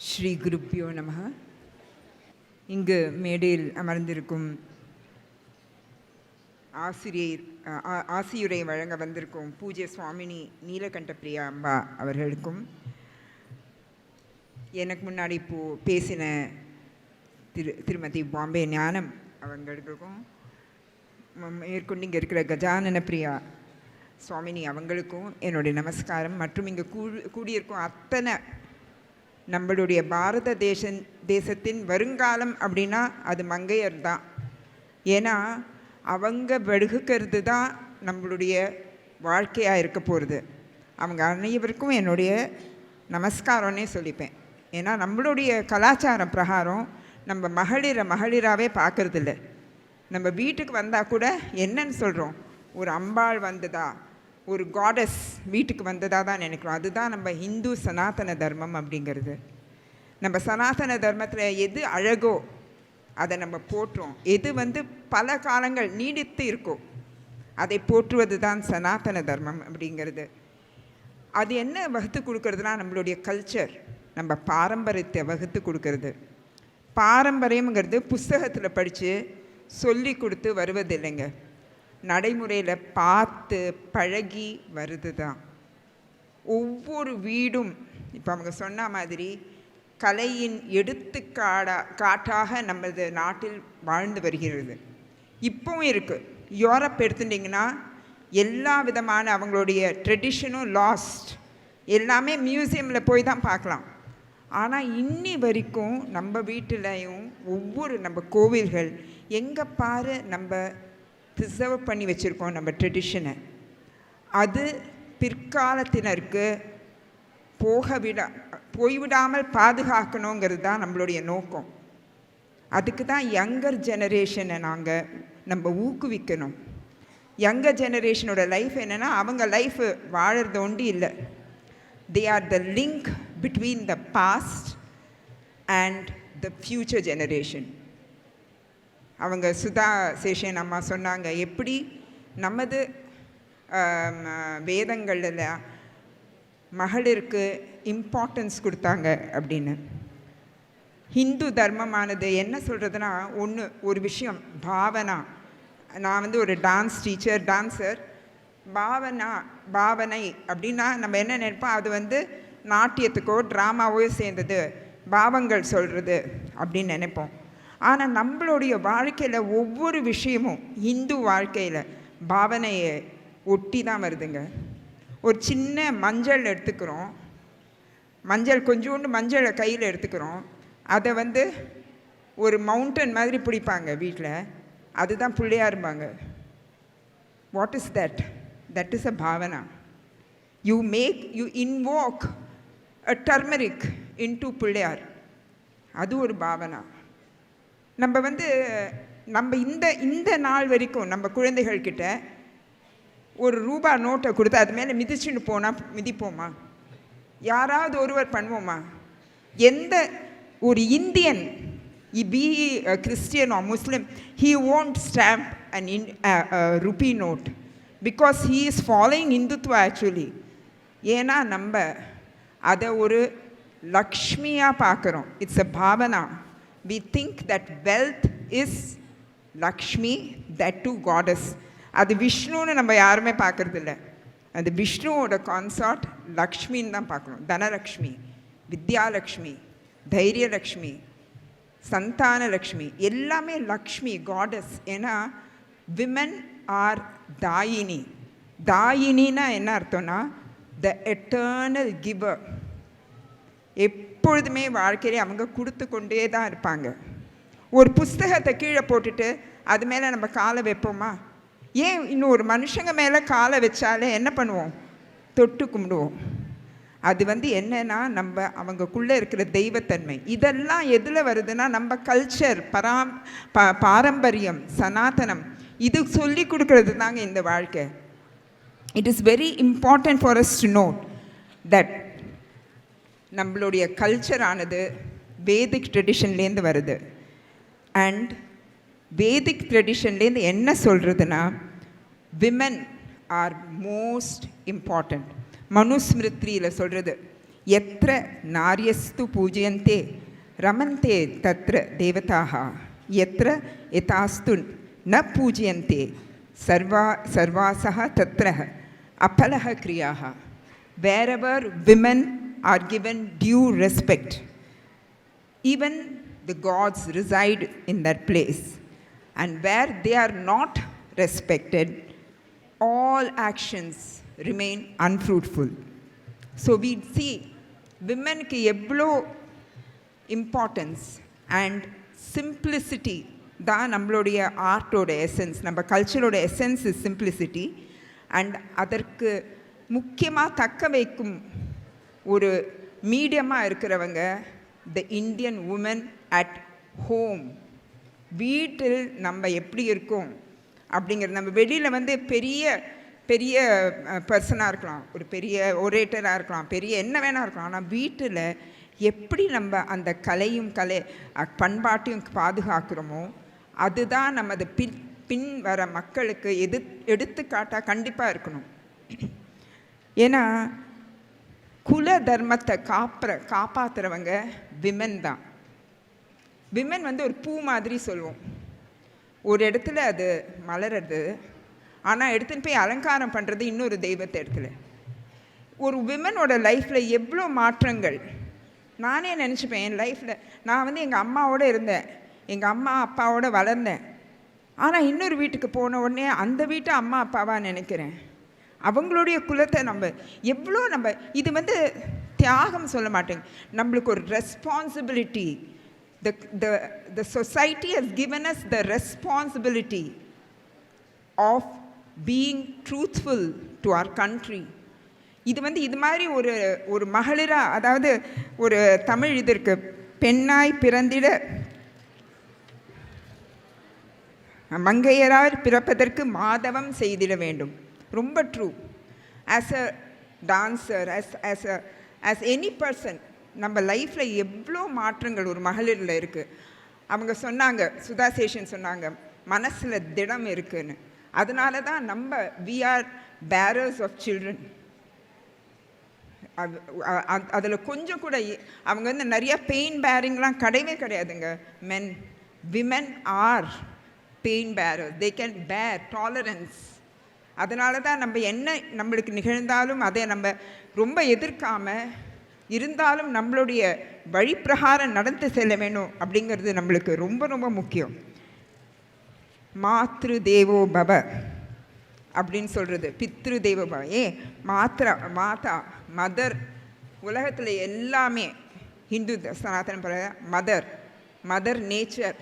ஸ்ரீ குருப்பியோ நம இங்கு மேடையில் அமர்ந்திருக்கும் ஆசிரியர் ஆ- ஆசியுரை வழங்க வந்திருக்கும் பூஜை சுவாமினி நீலகண்ட பிரியா அம்பா அவர்களுக்கும் எனக்கு முன்னாடி இப்போ பேசின திரு திருமதி பாம்பே ஞானம் அவங்களுக்கும் மேற்கொண்டு இங்கே இருக்கிற கஜானன பிரியா சுவாமினி அவங்களுக்கும் என்னுடைய நமஸ்காரம். மற்றும் இங்கே கூ கூடியிருக்கும் அத்தனை நம்மளுடைய பாரத தேச தேசத்தின் வருங்காலம் அப்படின்னா அது மங்கையர் தான். ஏன்னா அவங்க வடுகுக்கிறது தான் நம்மளுடைய வாழ்க்கையாக இருக்க போகிறது அவங்க அனைவருக்கும் என்னுடைய நமஸ்காரம்னே சொல்லிப்பேன். ஏன்னா நம்மளுடைய கலாச்சாரம் பிரகாரம் நம்ம மகளிரை மகளிராகவே பார்க்கறதில்ல. நம்ம வீட்டுக்கு வந்தால் கூட என்னன்னு சொல்கிறோம் ஒரு அம்பாள் வந்ததா? ஒரு காடஸ் வீட்டுக்கு வந்ததாக தான் நினைக்கிறோம். அதுதான் நம்ம ஹிந்து சனாதன தர்மம் அப்படிங்கிறது. நம்ம சனாதன தர்மத்தில் எது அழகோ அதை நம்ம போற்றுறோம் எது வந்து பல காலங்கள் நீடித்து இருக்கோ அதை போற்றுவது தான் சனாதன தர்மம் அப்படிங்கிறது. அது என்ன வகுத்து கொடுக்கறதுனா நம்மளுடைய கல்ச்சர் நம்ம பாரம்பரியத்தை வகுத்து கொடுக்கறது. பாரம்பரியம்ங்கிறது புஸ்தகத்தில் படித்து சொல்லி கொடுத்து வருவதில்லைங்க. நடைமுறையில் பார்த்து பழகி வருது தான் ஒவ்வொரு வீடும் இப்போ அவங்க சொன்ன மாதிரி கலையின் எடுத்துக்காடா காட்டாக நமது நாட்டில் வாழ்ந்து வருகிறது. இப்போவும் இருக்குது யூரோப் எடுத்துட்டிங்கன்னா எல்லா விதமான அவங்களுடைய ட்ரெடிஷனும் லாஸ்ட். எல்லாமே மியூசியமில் போய் தான் பார்க்கலாம். ஆனால் இன்னி வரைக்கும் நம்ம வீட்டிலையும் ஒவ்வொரு நம்ம கோவில்கள் எங்கே பாரு நம்ம ப்ரிசர்வ் பண்ணி வச்சுருக்கோம் நம்ம ட்ரெடிஷனை அது பிற்காலத்தினருக்கு போக விட போய்விடாமல் பாதுகாக்கணுங்கிறது தான் நம்மளுடைய நோக்கம். அதுக்கு தான் யங்கர் ஜெனரேஷனை நாங்கள் நம்ம ஊக்குவிக்கணும். யங்கர் ஜெனரேஷனோட லைஃப் என்னென்னா அவங்க லைஃப் வாழறது ஒண்டி இல்லை. They are the link between the past and the future generation அவங்க சுதா சேஷன் அம்மா சொன்னாங்க எப்படி நமது வேதங்களில் மகளிருக்கு இம்பார்ட்டன்ஸ் கொடுத்தாங்க அப்படின்னு. ஹிந்து தர்மமானது என்ன சொல்கிறதுனா ஒன்று ஒரு விஷயம் பாவனா. நான் வந்து ஒரு டான்ஸ் டீச்சர் டான்ஸர் பாவனா பாவனை அப்படின்னா நம்ம என்ன நினைப்போம்? அது வந்து நாட்டியத்துக்கோ ட்ராமாவோ சேர்ந்தது. பாவங்கள் சொல்கிறது அப்படின்னு நினைப்போம். ஆனால் நம்மளுடைய வாழ்க்கையில் ஒவ்வொரு விஷயமும் இந்து வாழ்க்கையில் பாவனையை ஒட்டி தான் வருதுங்க. ஒரு சின்ன மஞ்சள் எடுத்துக்கிறோம். மஞ்சள் கொஞ்சோண்டு மஞ்சளை கையில் எடுத்துக்கிறோம். அதை வந்து ஒரு மவுண்டன் மாதிரி பிடிப்பாங்க வீட்டில் அதுதான் பிள்ளையாரும்பாங்க. What is that that is a Bhavana you make you invoke a turmeric into Pillaiyar அது ஒரு பாவனா நம்ம வந்து நம்ம இந்த இந்த நாள் வரைக்கும் நம்ம குழந்தைகள்கிட்ட ஒரு ரூபா நோட்டை கொடுத்து அது மேலே மிதிச்சுன்னு போனால் மிதிப்போமா? யாராவது ஒருவர் பண்ணுவோமா? எந்த ஒரு Indian be Christian or Muslim he won't stamp and in rupee note because he is following Hindutva actually ஏன்னா நம்ம அதை ஒரு லக்ஷ்மியாக பார்க்குறோம். இட்ஸ் அ பாவனா we think that wealth is Lakshmi that to goddess அது விஷ்ணுன்னு நம்ம யாருமே பார்க்கறதில்ல. அது விஷ்ணுவோட கான்சார்ட் லக்ஷ்மின்னு தான் பார்க்கணும். தனலக்ஷ்மி வித்யாலக்ஷ்மி தைரியலக்ஷ்மி சந்தானலக்ஷ்மி எல்லாமே லக்ஷ்மி காடஸ் ஏன்னா விமன் ஆர் தாயினி. தாயினின்னா என்ன அர்த்தம்னா த எட்டர்னல் கிவர் எப் எப்பொழுதுமே வாழ்க்கையிலே அவங்க கொடுத்து கொண்டே தான் இருப்பாங்க. ஒரு புஸ்தகத்தை கீழே போட்டுட்டு அது மேலே நம்ம காலை வைப்போமா? ஏன் இன்னும் ஒரு மனுஷங்க மேலே காலை வச்சாலே என்ன பண்ணுவோம்? தொட்டு கும்பிடுவோம். அது வந்து என்னன்னா நம்ம அவங்கக்குள்ளே இருக்கிற தெய்வத்தன்மை. இதெல்லாம் எதில் வருதுன்னா நம்ம கல்ச்சர் பராம் பா பாரம்பரியம் சனாதனம் இது சொல்லி கொடுக்கறது தாங்க இந்த வாழ்க்கை. It is very important for us to note that நம்மளுடைய கல்ச்சரானது வேதிக் ட்ரெடிஷன்லேருந்து வருது. அண்ட் வேதிக் ட்ரெடிஷன்லேருந்து என்ன சொல்கிறதுனா விமன் ஆர் மோஸ்ட் இம்பார்ட்டண்ட் மனுஸ்மிருத்தியில் சொல்கிறது எத்திர நாரியஸ்து பூஜ்யந்தே ரமந்தே தத்ர தேவதாக. எத்திர எதாஸ்து ந பூஜ்யந்தே சர்வா சர்வாசக தத்ர அப்பலக கிரியாக. Wherever women Are given due respect even the gods reside in that place. And where they are not respected, all actions remain unfruitful. So we see womenக்கு எவ்வளோ இம்பார்ட்டன்ஸ் அண்ட் சிம்பிளிசிட்டி தான் நம்மளுடைய ஆர்ட்டோட எசன்ஸ் நம்ம கல்ச்சரோட எசன்ஸ் இஸ் சிம்பிளிசிட்டி அண்ட் அதற்கு முக்கியமாக தக்க வைக்கும் ஒரு மீடியமாக இருக்கிறவங்க the Indian woman at home வீட்டில் நம்ம எப்படி இருக்கோம் அப்படிங்கிறது நம்ம வெளியில் வந்து பெரிய பெரிய பர்சனாக இருக்கலாம். ஒரு பெரிய ஒரேட்டராக இருக்கலாம். பெரிய என்ன வேணா இருக்கலாம். ஆனால் வீட்டில் எப்படி நம்ம அந்த கலையும் கலை பண்பாட்டையும் பாதுகாக்கிறோமோ அதுதான் நமது பின் பின் வர மக்களுக்கு எது எடுத்துக்காட்டாக கண்டிப்பாக இருக்கணும். ஏன்னா குல தர்மத்தை காப்புற காப்பாற்றுறவங்க விமன் தான். விமன் வந்து ஒரு பூ மாதிரி சொல்லுவோம் ஒரு இடத்துல அது மலருது ஆனால் எடுத்துன்னு போய் அலங்காரம் பண்ணுறது இன்னொரு தெய்வத்தை இடத்துல. ஒரு விமனோட லைஃப்பில் எவ்வளோ மாற்றங்கள். நானே நினச்சிப்பேன் என் லைஃப்பில் நான் வந்து எங்கள் அம்மாவோட இருந்தேன். எங்கள் அம்மா அப்பாவோட வளர்ந்தேன். ஆனால் இன்னொரு வீட்டுக்கு போன உடனே அந்த வீட்டை அம்மா அப்பாவாக நினைக்கிறேன். அவங்களுடைய குலத்தை நம்ம எவ்வளோ நம்ம இது வந்து தியாகம் சொல்ல மாட்டேங்க. நம்மளுக்கு ஒரு responsibility the the the society has given us the responsibility of being truthful to our country இது வந்து இது மாதிரி ஒரு ஒரு மகளிராக அதாவது ஒரு தமிழ் இது இருக்கு. பெண்ணாய் பிறந்திட மங்கையரார் பிறப்பதற்கு மாதவம் செய்திட வேண்டும். ரொம்ப true as a dancer as as a as any person நம்ம லைஃப்பில் எவ்வளோ மாற்றங்கள் ஒரு மகளிரில் இருக்குது அவங்க சொன்னாங்க சுதா சேஷன் சொன்னாங்க மனசில் திடம் இருக்குன்னு. அதனால தான் நம்ம we are bearers of children அதில் கொஞ்சம் கூட அவங்க வந்து நிறையா பெயின் பேரிங்லாம் கிடையவே கிடையாதுங்க. Men women are pain bearer they can bear tolerance அதனால தான் நம்ம என்ன நம்மளுக்கு நிகழ்ந்தாலும் அதை நம்ம ரொம்ப எதிர்க்காமல் இருந்தாலும் நம்மளுடைய வழிப்பிரகாரம் நடந்து செல்ல வேணும் அப்படிங்கிறது நம்மளுக்கு ரொம்ப ரொம்ப முக்கியம். மாத்ரு தேவோ பவ அப்படின்னு சொல்கிறது பித்ரு தெய்வ பவ. ஏ மாத்ரா மாதா மதர். உலகத்தில் எல்லாமே ஹிந்து சனாதன பிற மதர். Mother nature.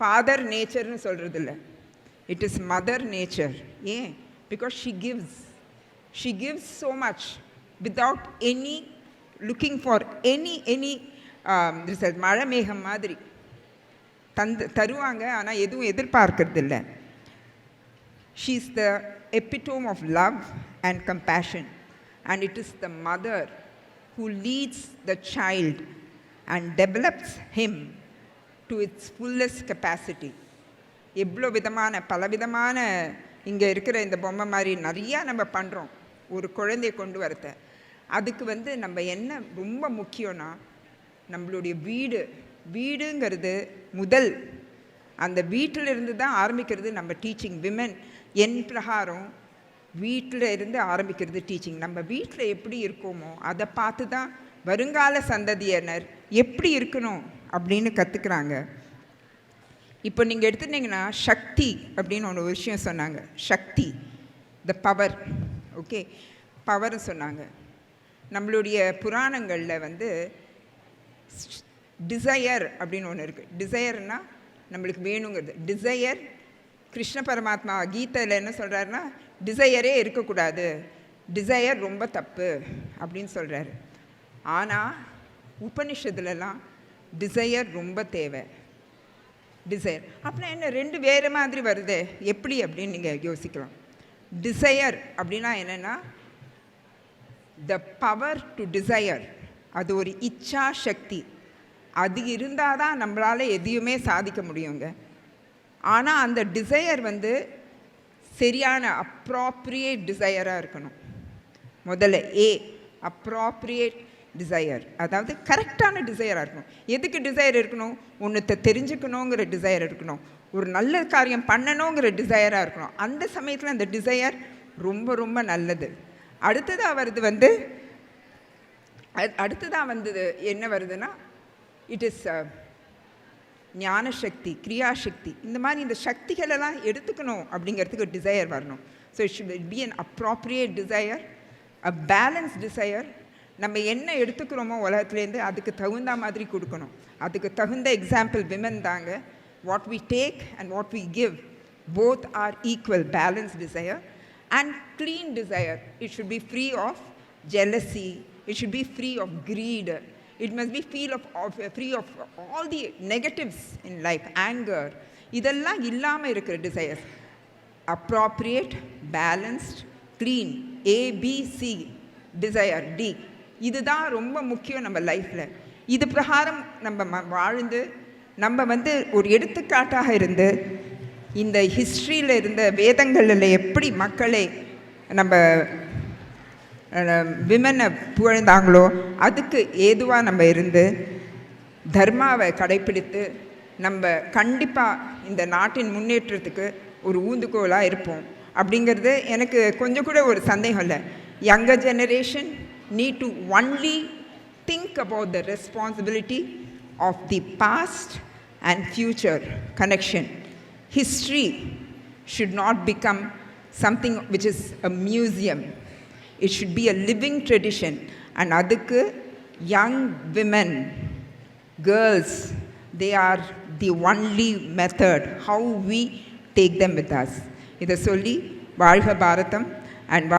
ஃபாதர் நேச்சர்னு சொல்கிறது இல்லை இட் இஸ் மதர் நேச்சர். ஏன் because she gives. She gives so much without any looking for any any மழை மேகம் மாதிரி தந்து தருவாங்க ஆனால் எதுவும் எதிர்பார்க்கறது இல்லை she is the epitome of love and compassion and it is the mother who leads the child and develops him to its fullest capacity எவ்வளோ விதமான பலவிதமான இங்கே இருக்கிற இந்த பொம்மை மாதிரி நிறையா நம்ம பண்ணுறோம் ஒரு குழந்தைய கொண்டு வரத. அதுக்கு வந்து நம்ம என்ன ரொம்ப முக்கியம்னா நம்மளுடைய வீடு வீடுங்கிறது முதல். அந்த வீட்டில் இருந்து தான் ஆரம்பிக்கிறது நம்ம டீச்சிங் விமன் என் பிரகாரம் வீட்டில் இருந்து ஆரம்பிக்கிறது டீச்சிங் நம்ம வீட்டில் எப்படி இருக்கோமோ அதை பார்த்து தான் வருங்கால சந்ததியினர் எப்படி இருக்கணும் அப்படின்னு கற்றுக்குறாங்க இப்போ நீங்கள் எடுத்துட்டீங்கன்னா சக்தி அப்படின்னு ஒன்று விஷயம் சொன்னாங்க. சக்தி த பவர் ஓகே பவர்னு சொன்னாங்க. நம்மளுடைய புராணங்களில் வந்து டிசையர் அப்படின்னு ஒன்று இருக்குது டிசையர்னால் நம்மளுக்கு வேணுங்கிறது. டிசையர் கிருஷ்ண பரமாத்மா கீதையில் என்ன சொல்கிறாருன்னா டிசையரே இருக்கக்கூடாது. டிசையர் ரொம்ப தப்பு அப்படின்னு சொல்கிறாரு ஆனால் உபனிஷத்துலலாம் டிசையர் ரொம்ப தேவை. டிசையர் அப்படின்னா என்ன? ரெண்டு வேறு மாதிரி வருது. எப்படி அப்படின்னு நீங்கள் யோசிக்கலாம். டிசையர் அப்படின்னா என்னென்னா த பவர் டு டிசையர் அது ஒரு இச்சா சக்தி. அது இருந்தால் தான் நம்மளால் எதையுமே சாதிக்க முடியுங்க. ஆனால் அந்த டிசையர் வந்து சரியான அப்ராப்ரியேட் டிசையராக இருக்கணும். முதல்ல ஏ அப்ராப்ரியேட் டிசையர் அதாவது கரெக்டான டிசையராக இருக்கணும். எதுக்கு டிசையர் இருக்கணும்? ஒன்றுத்தை தெரிஞ்சுக்கணுங்கிற டிசையர் இருக்கணும். ஒரு நல்ல காரியம் பண்ணணுங்கிற டிசையராக இருக்கணும். அந்த சமயத்தில் அந்த டிசையர் ரொம்ப ரொம்ப நல்லது. அடுத்ததாக வருது வந்து அடுத்ததாக வந்தது என்ன வருதுன்னா இட் இஸ் uh, ஞான சக்தி கிரியாசக்தி. இந்த மாதிரி இந்த சக்திகளெல்லாம் எடுத்துக்கணும் அப்படிங்கிறதுக்கு டிசையர் வரணும். So it should be an appropriate desire a balance desire நம்ம என்ன எடுத்துக்கிறோமோ உலகத்துலேருந்து அதுக்கு தகுந்த மாதிரி கொடுக்கணும் அதுக்கு தகுந்த எக்ஸாம்பிள் விமன் தாங்க what we take and what we give both are equal balance desire and clean desire it should be free of jealousy it should be free of greed it must be feel of of free of all the negatives in life anger இதெல்லாம் இல்லாமல் இருக்கிற desires appropriate balanced clean ABC desire D இதுதான் ரொம்ப முக்கியம் நம்ம லைஃப்பில் இது பிரகாரம் நம்ம வாழ்ந்து நம்ம வந்து ஒரு எடுத்துக்காட்டாக இருந்து இந்த ஹிஸ்ட்ரியில் இருந்த வேதங்களில் எப்படி மக்களை நம்ம விமனை புகழ்ந்தாங்களோ அதுக்கு ஏதுவாக நம்ம இருந்து தர்மாவை கடைப்பிடித்து நம்ம கண்டிப்பாக இந்த நாட்டின் முன்னேற்றத்துக்கு ஒரு ஊந்துகோலாக இருப்போம். அப்படிங்கிறது எனக்கு கொஞ்சம் கூட ஒரு சந்தேகம் இல்லை. Younger generation Need to only think about the responsibility of the past and future connection. History should not become something which is a museum. It should be a living tradition. And adukku young women, girls, they are the only method how we take them with us. இதை சொல்லி வாழ்க பாரதம் and